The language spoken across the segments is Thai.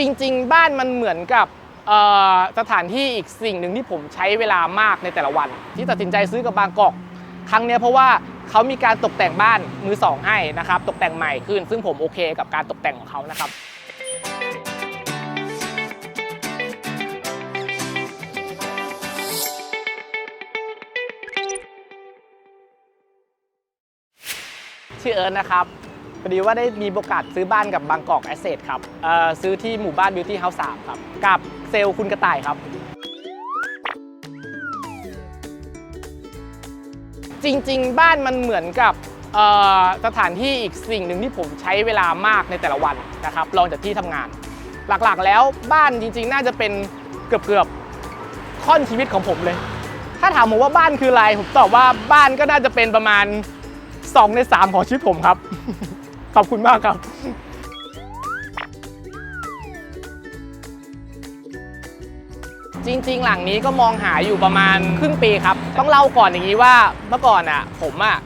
จริง ๆ บ้านมันเหมือนกับสถานที่อีกสิ่งหนึ่งที่ผมใช้เวลามากในแต่ละวัน ที่ตัดสินใจซื้อกับบางกอกครั้งนี้เพราะว่าเขามีการตกแต่งบ้านมือสองให้นะครับตกแต่งใหม่ขึ้น ซึ่งผมโอเคกับการตกแต่งของเขานะครับชื่อเอิร์นนะครับ พอดีว่าได้มีโอกาสซื้อบ้านกับบางกอกแอสเซทครับซื้อที่หมู่บ้านบิวตี้เฮาส์สครับ กับเซลล์คุณกระต่ายครับ จริง ๆ บ้านมันเหมือนกับสถานที่อีกสิ่งหนึ่งที่ผมใช้เวลามากในแต่ละวันนะครับรองจากที่ทำงาน หลักๆแล้วบ้านจริง ๆ น่าจะเป็นเกือบๆค่อนชีวิตของผมเลย ถ้าถามผมว่าบ้านคืออะไรผมตอบว่าบ้านก็น่าจะเป็นประมาณ2ใน3ของชีวิตผมครับ ขอบคุณมากครับจริง ๆ หลังนี้ก็มองหาอยู่ประมาณครึ่งปีครับ ต้องเล่าก่อนอย่างนี้ว่าเมื่อก่อนอะ ผมอะ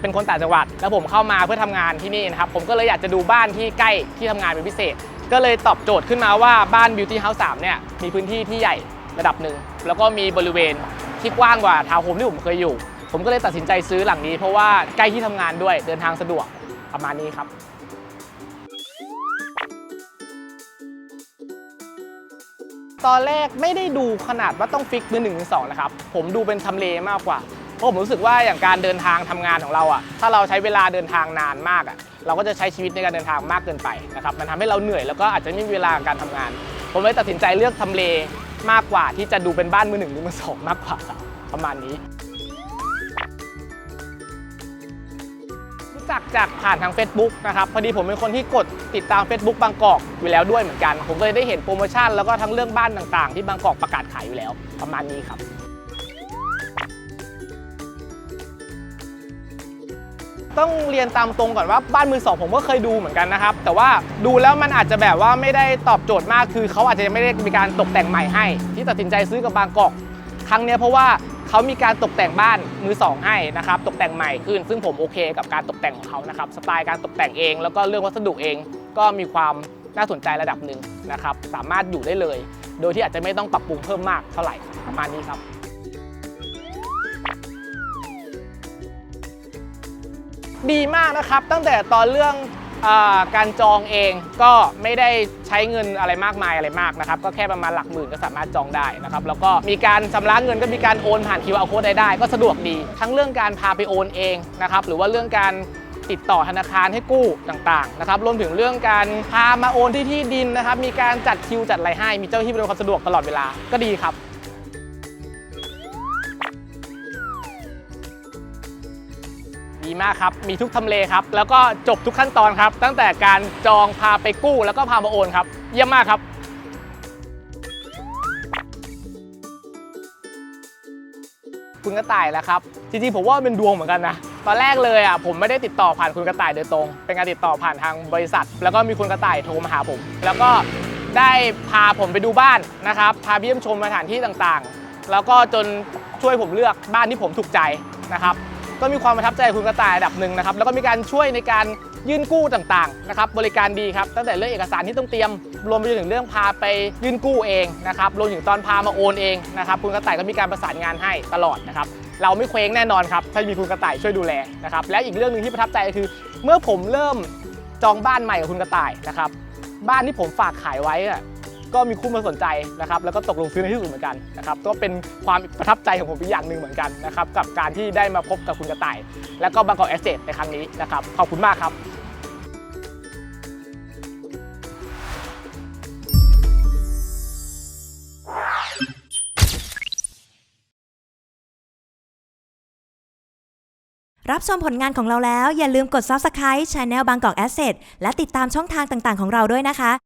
เป็นคนต่างจังหวัด แล้วผมเข้ามาเพื่อทำงานที่นี่นะครับ ผมก็เลยอยากจะดูบ้านที่ใกล้ที่ทำงานเป็นพิเศษ ก็เลยตอบโจทย์ขึ้นมาว่าบ้าน Beauty House 3 เนี่ย มีพื้นที่ที่ใหญ่ระดับหนึ่ง แล้วก็มีบริเวณที่กว้างกว่าทาวน์โฮมที่ผมเคยอยู่ ผมก็เลยตัดสินใจซื้อหลังนี้เพราะว่าใกล้ที่ทำงานด้วยเดินทางสะดวก ประมาณนี้ครับตอนแรกไม่ได้ดูขนาดว่าต้องฟิกมือหนึ่งมือสองนะครับ ผมดูเป็นทำเลมากกว่า เพราะผมรู้สึกว่าอย่างการเดินทางทำงานของเราอะถ้าเราใช้เวลาเดินทางนานมากอะเราก็จะใช้ชีวิตในการเดินทางมากเกินไปนะครับ มันทำให้เราเหนื่อยแล้วก็อาจจะไม่มีเวลาในการทำงาน ผมเลยตัดสินใจเลือกทำเลมากกว่าที่จะดูเป็นบ้านมือหนึ่งหรือมือสองมากกว่าประมาณนี้ จักจากผ่านทาง Facebook นะครับพอดีผมเป็นคนที่กดติดตาม Facebook บางกอกอยู่แล้วด้วยเหมือนกัน ผมก็เลยได้เห็นโปรโมชั่นแล้วก็ทั้งเรื่องบ้านต่างๆ ที่บางกอกประกาศขายอยู่แล้วประมาณนี้ครับต้องเรียนตามตรงก่อนว่าบ้านมือสองผมก็เคยดูเหมือนกันนะครับ แต่ว่าดูแล้วมันอาจจะแบบว่าไม่ได้ตอบโจทย์มากคือเขาอาจจะไม่ได้มีการตกแต่งใหม่ให้ ที่ตัดสินใจซื้อกับบางกอก ครั้งเนี้ยเพราะว่า เขามีการตกแต่งบ้านมือสองให้นะครับตกแต่งใหม่ขึ้น ซึ่งผมโอเคกับการตกแต่งของเขานะครับสไตล์การตกแต่งเอง แล้วก็เรื่องวัสดุเองก็มีความน่าสนใจระดับหนึ่งนะครับสามารถอยู่ได้เลย โดยที่อาจจะไม่ต้องปรับปรุงเพิ่มมากเท่าไหร่ประมาณนี้ครับดีมากนะครับ ตั้งแต่ตอนเรื่อง การจองเองก็ไม่ได้ใช้เงินอะไรมากมายอะไรมากนะครับ ก็แค่ประมาณหลักหมื่นก็สามารถจองได้นะครับ แล้วก็มีการชำระเงินก็มีการโอนผ่าน QR code ได้ได้ ก็สะดวกดี ทั้งเรื่องการพาไปโอนเองนะครับ หรือว่าเรื่องการติดต่อธนาคารให้กู้ต่างๆนะครับ รวมถึงเรื่องการพามาโอนที่ที่ดินนะครับ มีการจัดคิวจัดอะไรให้ มีเจ้าหน้าที่บริการความสะดวกตลอดเวลา ก็ดีครับ ดีมากครับ มีทุกทำเลครับ แล้วก็จบทุกขั้นตอนครับ ตั้งแต่การจองพาไปกู้แล้วก็พามาโอนครับ เยี่ยมมากครับคุณกระต่ายแล้วครับ จริงๆผมว่าเป็นดวงเหมือนกันนะ ตอนแรกเลยอะผมไม่ได้ติดต่อผ่านคุณกระต่ายโดยตรง เป็นการติดต่อผ่านทางบริษัท แล้วก็มีคุณกระต่ายโทรมาหาผม แล้วก็ได้พาผมไปดูบ้านนะครับ พาเยี่ยมชมสถานที่ต่างๆ แล้วก็จนช่วยผมเลือกบ้านที่ผมถูกใจนะครับ ก็มีความประทับใจคุณกระต่ายระดับหนึ่งนะครับแล้วก็มีการช่วยในการยื่นกู้ต่างๆนะครับบริการดีครับตั้งแต่เรื่องเอกสารที่ต้องเตรียม รวมไปถึงเรื่องพาไปยื่นกู้เองนะครับรวมถึงตอนพามาโอนเองนะครับคุณกระต่ายก็มีการประสานงานให้ตลอดนะครับเราไม่เคว้งแน่นอนครับถ้ามีคุณกระต่ายช่วยดูแลนะครับและอีกเรื่องหนึ่งที่ประทับใจก็คือ เมื่อผมเริ่มจองบ้านใหม่กับคุณกระต่ายนะครับบ้านที่ผมฝากขายไว้อะ ก็มีคู่มาสนใจนะครับแล้วก็ตกลงซื้อในที่สุดเหมือนกันนะครับก็เป็นความประทับใจของผมอีกอย่างหนึ่งเหมือนกันนะครับกับการที่ได้มาพบกับคุณกระต่าย แล้วก็บางกอกแอสเซทในครั้งนี้นะครับขอบคุณมากครับรับชมผลงานของเราแล้วอย่าลืมกด Subscribe Channel บางกอก Asset และติดตามช่องทางต่างๆของเราด้วยนะคะ